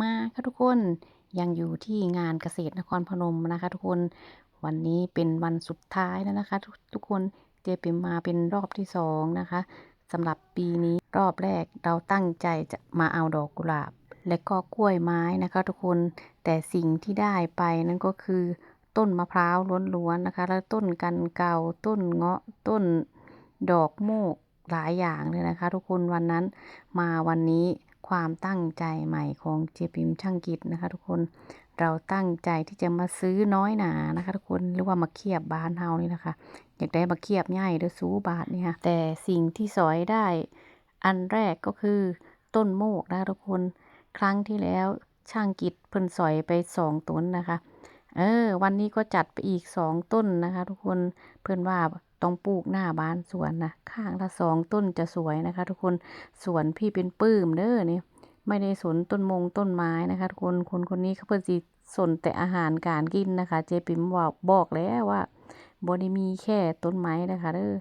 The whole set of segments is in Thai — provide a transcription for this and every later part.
มาค่ะทุกคนยังอยู่ที่งานเกษตรนครพนมนะคะทุกคนวันนี้เป็นวันสุดท้ายแล้วนะคะ ทุกทุกคนเจปิมมาเป็นรอบที่สองนะคะสำหรับปีนี้รอบแรกเราตั้งใจจะมาเอาดอกกุหลาบ และก็กล้วยไม้นะคะทุกคนแต่สิ่งที่ได้ไปนั่นก็คือต้นมะพร้าวล้วนๆนะคะ แล้วต้นกันเกาต้นเงาะต้นดอกโมกหลายอย่างเลยนะคะ ทุกคนวันนั้นมาวันนี้ ความตั้งใจใหม่ของเจปิมช่างกิจนะคะทุกคนเราตั้งใจที่จะมาซื้อน้อยหนานะคะทุกคนหรือว่ามาเคียบบานเฮานี่นะคะ อยากได้มาเคียบง่ายเด้อซูบาทนี่ค่ะแต่สิ่งที่สอยได้อันแรกก็คือต้นโมกนะคะทุกคนครั้งที่แล้วช่างกิจเพิ่นสอยไปสองต้นนะคะ เออ วันนี้ก็จัดไปอีกสองต้นนะคะ ทุกคน เพื่อนว่าต้องปลูกหน้าบ้านสวนนะข้างละสองต้นจะสวยนะคะ ทุกคนสวนพี่เป็นปื้มเด้อเนี่ยไม่ได้สนต้นมงต้นไม้นะคะ ทุกคนคนคนนี้เขาเพิ่นสิสนแต่อาหารการกินนะคะ เจปิมบอกบอกแล้วว่าบ่ได้มีแค่ต้นไม้นะคะเด้อ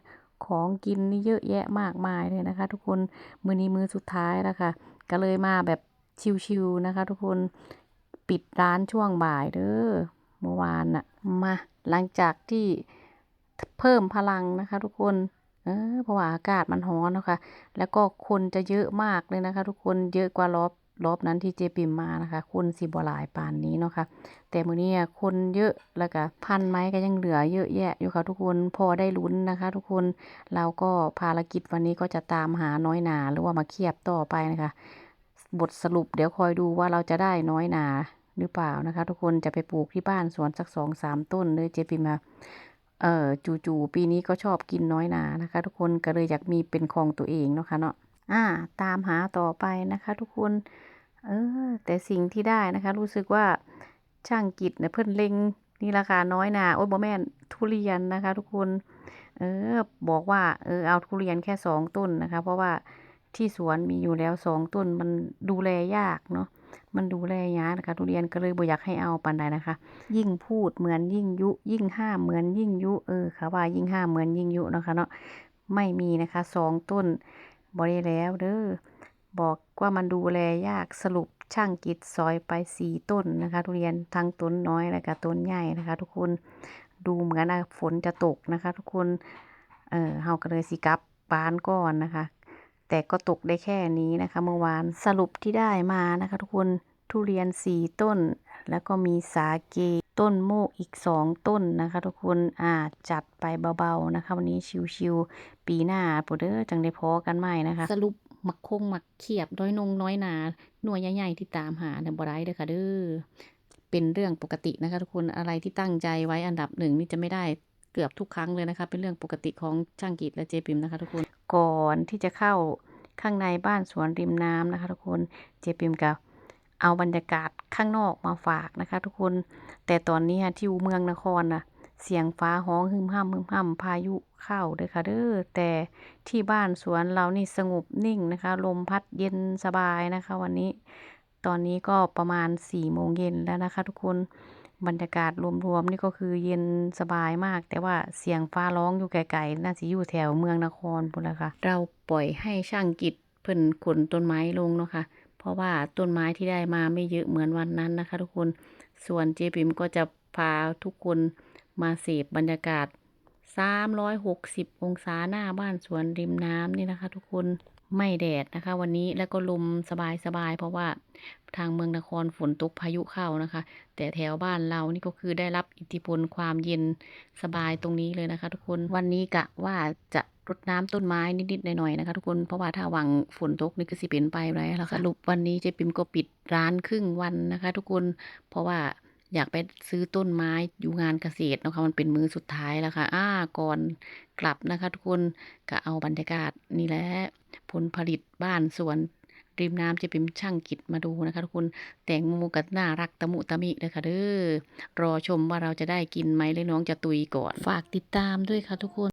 ของกินนี่เยอะแยะมากมายเลยนะคะ ทุกคนมือนี้มือสุดท้ายแล้วค่ะ ก็เลยมาแบบชิวๆนะคะ ทุกคนปิดร้านช่วงบ่ายเด้อเมื่อวานน่ะมาหลังจากที่ เพิ่มพลังนะคะทุกคนเออเพราะว่าอากาศมันร้อนนะคะ แล้วก็คนจะเยอะมากเลยนะคะ ทุกคนเยอะกว่ารอบรอบนั้นที่เจปิมมานะคะ คนสิบหลายปานนี้เนาะค่ะแต่มื้อนี้คนเยอะแล้วก็พันไม้ก็ยังเหลือเยอะแยะอยู่ค่ะทุกคนพอได้ลุ้นนะคะ ทุกคนเราก็ภารกิจวันนี้ก็จะตามหาน้อยหนาหรือว่ามาเคียบต่อไปนะคะ บทสรุปเดี๋ยวคอยดูว่าเราจะได้น้อยหนาหรือเปล่านะคะ ทุกคนจะไปปลูกที่บ้านสวนสักสองสามต้นเลยเจปิมมา เอ่อจู่ๆปีนี้ก็ชอบกินน้อยหนานะคะ ทุกคนก็เลยอยากมีเป็นของตัวเองเนาะค่ะเนาะอ่า ตามหาต่อไปนะคะ ทุกคนเออแต่สิ่งที่ได้นะคะ รู้สึกว่าช่างกิจเนี่ยเพิ่นเล็งนี่ราคาน้อยนาโอ้ยบ่แม่นทุเรียนนะคะ ทุกคนเออบอกว่าเออเอาทุเรียนแค่สองต้นนะคะ เพราะว่าที่สวนมีอยู่แล้วสองต้นมันดูแลยากเนาะ มันดูแลยากนะคะทุเรียนก็เลยบ่อยากให้เอาปานใดนะคะ ยิ่งพูดเหมือนยิ่งยุ ยิ่งห้ามเหมือนยิ่งยุเออค่ะว่ายิ่งห้ามเหมือนยิ่งยุนะคะเนาะไม่มีนะคะสองต้นบ่ได้แล้วเด้อบอกว่ามันดูแลยากสรุปช่างกิจซอยไปสี่ต้นนะคะ ทุเรียนทั้งต้นน้อยและก็ต้นใหญ่นะคะ ทุกคนดูเหมือนอะฝนจะตกนะคะ ทุกคนเออเฮาก็เลยสิกลับบ้านก่อนนะคะ แต่ก็ตกได้แค่นี้นะคะเมื่อวานสรุปที่ได้มานะคะทุกคนทุเรียนสี่ต้น แล้วก็มีสาเกต้นโมกอีกสองต้นนะคะ ทุกคนอ่าจัดไปเบาๆนะคะ วันนี้ชิวๆปีหน้าโปเด้อจังได้พอกันใหม่นะคะ สรุปหมักคงหมักเขียบน้อยนงน้อยหนาหน่วยใหญ่ๆที่ตามหาเนี่ยบ่ได้เด้อค่ะเด้อเป็นเรื่องปกตินะคะ ทุกคนอะไรที่ตั้งใจไว้อันดับหนึ่งนี่จะไม่ได้ เกือบทุกครั้งเลยนะคะ เป็นเรื่องปกติของช่างกิจและเจปิมนะคะทุกคน ก่อนที่จะเข้าข้างในบ้านสวนริมน้ำนะคะ ทุกคนเจปิมกับเอาบรรยากาศข้างนอกมาฝากนะคะ ทุกคน แต่ตอนนี้ที่เมืองนครน่ะเสียงฟ้าห้องหึมห้ำหึมห้ำพายุเข้าเด้อค่ะเด้อแต่ที่บ้านสวนเรานี่สงบนิ่งนะคะ ลมพัดเย็นสบายนะคะ วันนี้ ตอนนี้ก็ประมาณสี่โมงเย็นแล้วนะคะ ทุกคน บรรยากาศรวมๆนี่ก็คือเย็นสบายมาก แต่ว่าเสียงฟ้าร้องอยู่ไกลๆน่าจะอยู่แถวเมืองนครพุ่นละค่ะ เราปล่อยให้ช่างกิจเพิ่นขนต้นไม้ลงเนาะค่ะ เพราะว่าต้นไม้ที่ได้มาไม่เยอะเหมือนวันนั้นนะคะ ทุกคนส่วนเจปิมก็จะพาทุกคนมาเสพบรรยากาศ 360 องศาหน้าบ้านสวนริมน้ำนี่นะคะ ทุกคนไม่แดดนะคะ วันนี้แล้วก็ลมสบายๆเพราะว่า ทางเมืองนครฝนตกพายุเข้านะคะ แต่แถวบ้านเรานี่ก็คือได้รับอิทธิพลความเย็นสบายตรงนี้เลยนะคะ ทุกคนวันนี้กะว่าจะรดน้ำต้นไม้นิดๆหน่อยๆนะคะทุกคนเพราะว่าถ้าหวังฝนตกนี่ก็สิเป็นไปไรแล้วค่ะสรุปวันนี้เจ๊ปิมก็ปิดร้านครึ่งวันนะคะ ทุกคนเพราะว่าอยากไปซื้อต้นไม้อยู่งานเกษตรนะคะมันเป็นมือสุดท้ายแล้วค่ะอ้าก่อนกลับนะคะ ทุกคนก็เอาบรรยากาศนี่แหละผลผลิตบ้านสวน ริมน้ำจะเป็นช่างกิจมาดูนะคะทุกคนแตงโมก็น่ารักตะมุตะมิเลยค่ะเด้อรอชมว่าเราจะได้กินไหมหรือน้องจะตุยก่อน ฝากติดตามด้วยค่ะทุกคน